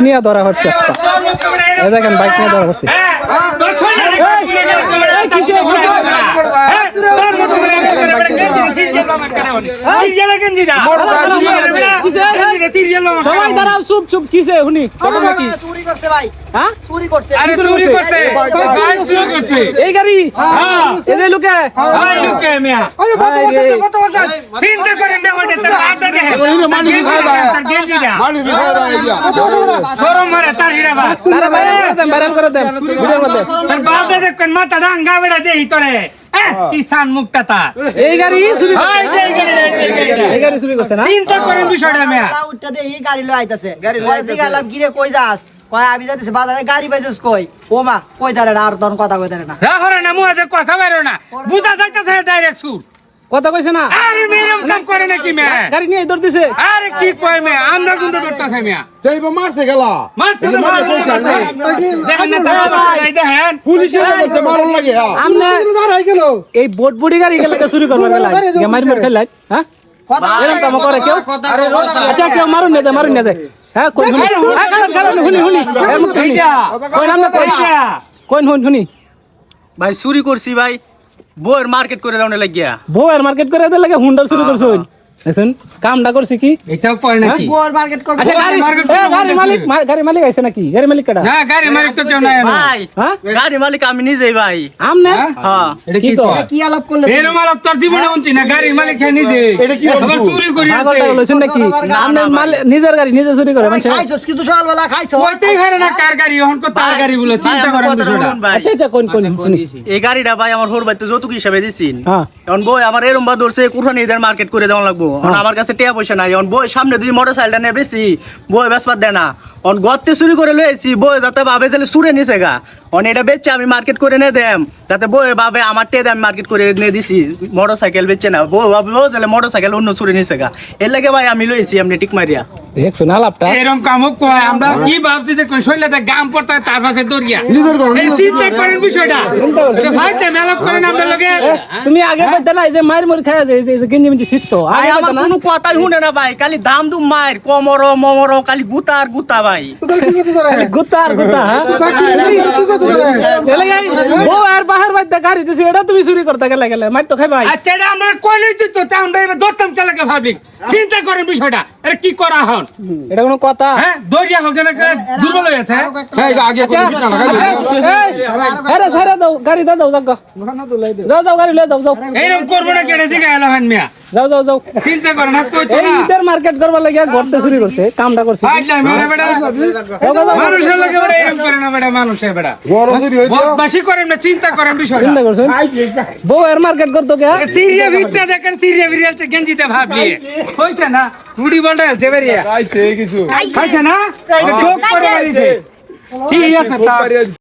নিয়ে ধরা হচ্ছে আজকে। এই দেখেন বাইক নিয়ে ধরা হচ্ছে। সবাই দাঁড়াও চুপ চুপ কিসে শুনি চুরি করছে ভাই। হ্যাঁ? চুরি করছে। চুরি করছে। এই গাড়ি? এই যে লোকে? চিন্তা করেন না ওটা তার দেখে মাটি বিছায় দেয়। তার গেঞ্জিটা মাটি বিছায় দেয় এটা। সরম মারে তার হিরা বাস। তারা বাইরে করে দেন বাইরে করে দেন। ভিডিওর মধ্যে তার বাপে দেখেন মাথা ডাঙ্গা বেড়া দেই তোরে হ্যাঁ। কি সান এই গাড়ি চুরি এই গাড়ি, এই যে এই গাড়িটা। এই গাড়ি চুরি করছে না? চিন্তা করেন বিষয়টা মেয়া। এই গাড়ি লই আইতাছে। গাড়ি লই আইতাছে। গেলাম গিরে কই যাস? কয় আমি যাইতেছি বাজারে গাড়ি পাইছস কই? ও মা কই দাঁড়ে না আর তখন কথা কই দাঁড়ে না। রাহরে না মুহাজে কথা বাইরো না। বুঝা যাইতাছে ডাইরেক্ট সুর। কথা কইছে না? আরে মেরম কাম করে নাকি মেয়া? গাড়ি নিয়ে দৌড় দিছে। আরে কি কয় মেয়া আমরা কিন্তু ধরতাছে মেয়া। যাইবা মারছে গেলা। মারতে তো এই। দেখেন না দেখেন পুলিশে বলতে লাগে হ্যাঁ। বোট বুড়ি গাড়ি গেলে সুরি করবে গেলা মারি মারি খেলাই হ্যাঁ? কথা এরকম করে কেউ? আচ্ছা কেউ মারুন না দে মারুন না দে। হ্যাঁ কই শুনি। হ্যাঁ কারণ কারণ শুনি শুনি। হ্যাঁ, মুখ শুনি। এইটা। কই না কোন শুন শুনি। ভাই চুরি করছি ভাই। বউয়ের মার্কেট করে দাও লাগিয়া। বউয়ের আর মার্কেট করে দে লাগে হুন্ডার চুরি করছুন দেখুন কামটা করছি কি? এটাও কয় নাকি? গোর মার্কেট করবে। আচ্ছা গাড়ি মালিক মা- গাড়ি মালিক আইছে নাকি? গাড়ি মালিক না গাড়ি মালিক তো কেউ নাই ভাই হ্যাঁ? গাড়ি মালিক আমি নিজেই ভাই। আমনে? হ্যাঁ? হ্যাঁ। এটা কি কি তো? কয়? কি আলাপ করলে এরম আলাপ তোর জীবনে উনছি না গাড়ির মালিক হ্যাঁ নিজে এটা কি আবার চুরি করি পাগল টাগল নাকি? আমনে মাল- নিজের গাড়ি নিজে চুরি করে মানুষের খাইছস কিছু সকালবেলা খাইছস? ওইটাই হারে না কার গাড়ি এখন কো তার গাড়ি বলে চিন্তা করেন বিষয়টা। আচ্ছা আচ্ছা কোন কোন এই গাড়িটা ভাই আমার হোর বাইতে যৌতুক হিসাবে দিছিন। হ্যাঁ। এখন বই আমার এরম বা ধরছে কুরহানি এদের মার্কেট করে দেওয়া লাগবো। এখন আমার কাছে টিয়া পয়সা নাই বই সামনে দুই মোটর সাইকেলটা নিয়ে বেশি বই বেসপাত দেয় না। অন গর্তে চুরি করে লয়েছি বই যাতে ভাবে যে চুরে নিছে গা। অন এটা বেচে আমি মার্কেট করে নিয়ে দেম যাতে বই বাবে আমার টেদ আমি মার্কেট করে নিয়ে দিছি মোটর সাইকেল বেচছে না। বই ভাবে বই তাহলে মোটর সাইকেল অন্য চুরে নিছে গা। এর লাগে ভাই আমি লয়েছি এমনি টিক মারিয়া। দেখছ না লাভটা? এরম কাম কয় আমরা কি ভাবছি যে কোন শৈলাতে গাম পড়তে হয় তার পাশে দরিয়া নিজের ঘর, এই নিজের চিন্তা করেন বিষয়টা। ভাই তে মেলাপ করেন আমরা লগে তুমি আগে বলতে না এই যে মায়ের মুড়ি খাওয়া যায় এই যে গেঞ্জি মেঞ্জি শিষ্য ভাই আমার কোনো কথাই শুনে না ভাই খালি দাম দুম মায়ের কমর মমর খালি গুতা আর গুতা ভাই। হ্যাঁ? বউ বাহার গাড়ি দিছে এটা তুমি চুরি করতে গেলে গেলে মার তো খাই ভাই। আচ্ছা এটা আমরা কইলেই দিত তা আমরা এবার ধরতাম চালাকে ভাবলি চিন্তা করেন বিষয়টা এটা কি করা হন? এটা কোনো কথা? হ্যাঁ দরিয়া হোক যেন একটা দুর্বল গেছে। হ্যাঁ এটা আগে করে দিন না গাড়ি আরে সারা দাও গাড়ি দাও দাও যাও। যাও গাড়ি লয়ে যাও যাও। এইরকম করব না কেড়ে জিগা এলো হান মিয়া। যাও যাও যাও। চিন্তা করে না কইতো এই না। ঈদের মার্কেট করবার লাগিয়া ঘরতে চুরি করছে কামটা করছে। ভাই না মেরে বেটা মানুষের লোকে বেটা এরকম করে না বেটা মানুষের বেটা বড় চুরি হইতো বদমাশি করেন না চিন্তা করেন বিষয়টা চিন্তা করছেন? বউ এর মার্কেট করতো কে? সিরিয়া ভিড়টা দেখেন সিরিয়া ভিড়িয়ালটা গেঞ্জিতে ভাবলি হইছে না? রুডি বলটা আছে বেরিয়ে। আইছে কিছু। খাইছে না? চোখ করে মারিছে ঠিক আছে তা